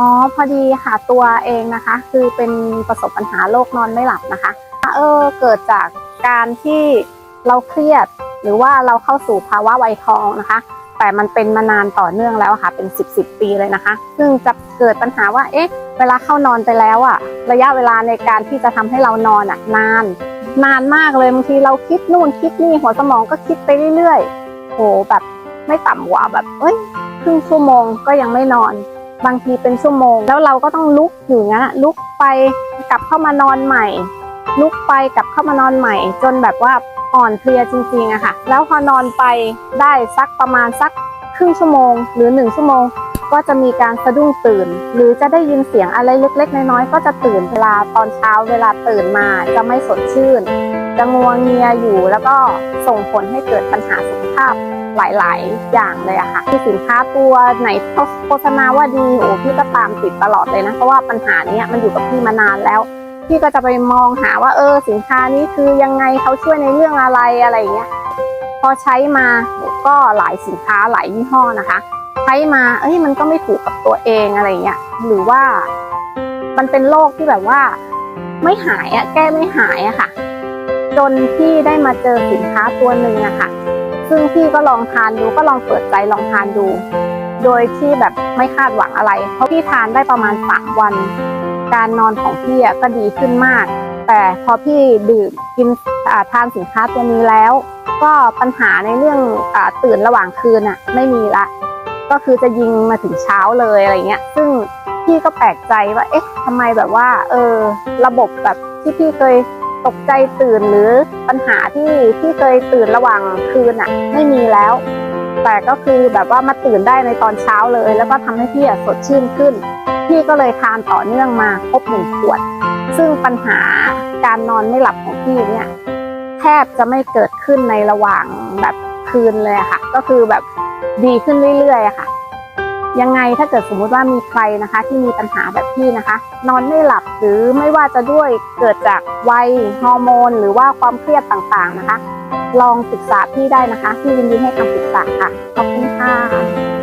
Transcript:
อ๋อพอดีค่ะตัวเองนะคะ คือเป็นประสบปัญหาโรคนอนไม่หลับนะคะเออเกิดจากการที่เราเครียด หรือว่าเราเข้าสู่ภาวะวัยทองนะคะ แต่มันเป็นมานานต่อเนื่องแล้วค่ะเป็น 10บสปีเลยนะคะ ซึ่งจะเกิดปัญหาว่าเอ๊ะเวลาเข้านอนไปแล้วอะระยะเวลาในการที่จะทำให้เรานอนอะนาน นานมากเลยบางทีเราคิดนู่นคิดนี่หัวสมองก็คิดไปเรื่อยๆโหแบบไม่ต่ำกว่าแบบเอ้ยครึ่งชั่วโมงก็ยังไม่นอน บางทีเป็นชั่วโมง แล้วเราก็ต้องลุกอยู่งั้นอะลุกไปกลับเข้ามานอนใหม่ ลุกไปกลับเข้ามานอนใหม่ จนแบบว่าอ่อนเพลียจริงๆอะค่ะ แล้วพอนอนไปได้สักประมาณสักครึ่งชั่วโมง หรือหนึ่งชั่วโมง ก็จะมีการสะดุ้งตื่น หรือจะได้ยินเสียงอะไรเล็กๆ น้อยๆก็จะตื่นเวลาตอนเช้าเวลาตื่นมาจะไม่สดชื่นจะงัวเงียอยู่แล้วก็ส่งผลให้เกิดปัญหาสุขภาพ หลาย ๆ อย่างเลยอะค่ะคือสินค้าตัวไหนโฆษณาว่าดีโอ้พี่ก็ตามติดตลอดเลยนะเพราะว่าปัญหานี้มันอยู่กับพี่มานานแล้ว พี่ก็จะไปมองหาว่าเออสินค้านี้คือยังไงเขาช่วยในเรื่องอะไรอะไรอย่างเงี้ยพอใช้มาก็หลายสินค้าหลายยี่ห้อนะคะ ใช้มาเอ้ยมันก็ไม่ถูกกับตัวเองอะไรเงี้ยหรือว่ามันเป็นโรคที่แบบว่า ไม่หายอะแก้ไม่หายอะค่ะ จนพี่ได้มาเจอสินค้าตัวหนึ่งอะค่ะ ซึ่งพี่ก็ลองทานดูก็ลองเปิดใจลองทานดู โดยที่แบบไม่คาดหวังอะไร เพราะพี่ทานได้ประมาณสามวัน การนอนของพี่อะก็ดีขึ้นมาก แต่พอพี่ดื่มกินทานสินค้าตัวนี้แล้ว ก็ปัญหาในเรื่องอตื่นระหว่างคืนอะไม่มีละ ก็คือจะยิงมาถึงเช้าเลยอะไรเงี้ย ซึ่งพี่ก็แปลกใจว่า เอ๊ะทำไมแบบว่า เออ ระบบแบบที่พี่เคย ตกใจตื่นหรือปัญหาที่พี่เคยตื่นระหว่างคืนอะไม่มีแล้ว แต่ก็คือแบบว่ามาตื่นได้ในตอนเช้าเลย แล้วก็ทำให้พี่สดชื่นขึ้น พี่ก็เลยทานต่อเนื่องมาครบหนึ่งขวด ซึ่งปัญหาการนอนไม่หลับของพี่เนี่ยแทบจะไม่เกิดขึ้นในระหว่างแบบคืนเลยค่ะ ก็คือแบบดีขึ้นเรื่อยๆค่ะ ยังไงถ้าเกิดสมมุติว่ามีใครนะคะ ที่มีปัญหาแบบพี่นะคะ นอนไม่หลับหรือไม่ว่าจะด้วยเกิดจากวัยฮอร์โมน หรือว่าความเครียดต่างๆนะคะ ลองปรึกษาพี่ได้นะคะ พี่ยินดีให้คำปรึกษาค่ะขอบคุณค่ะ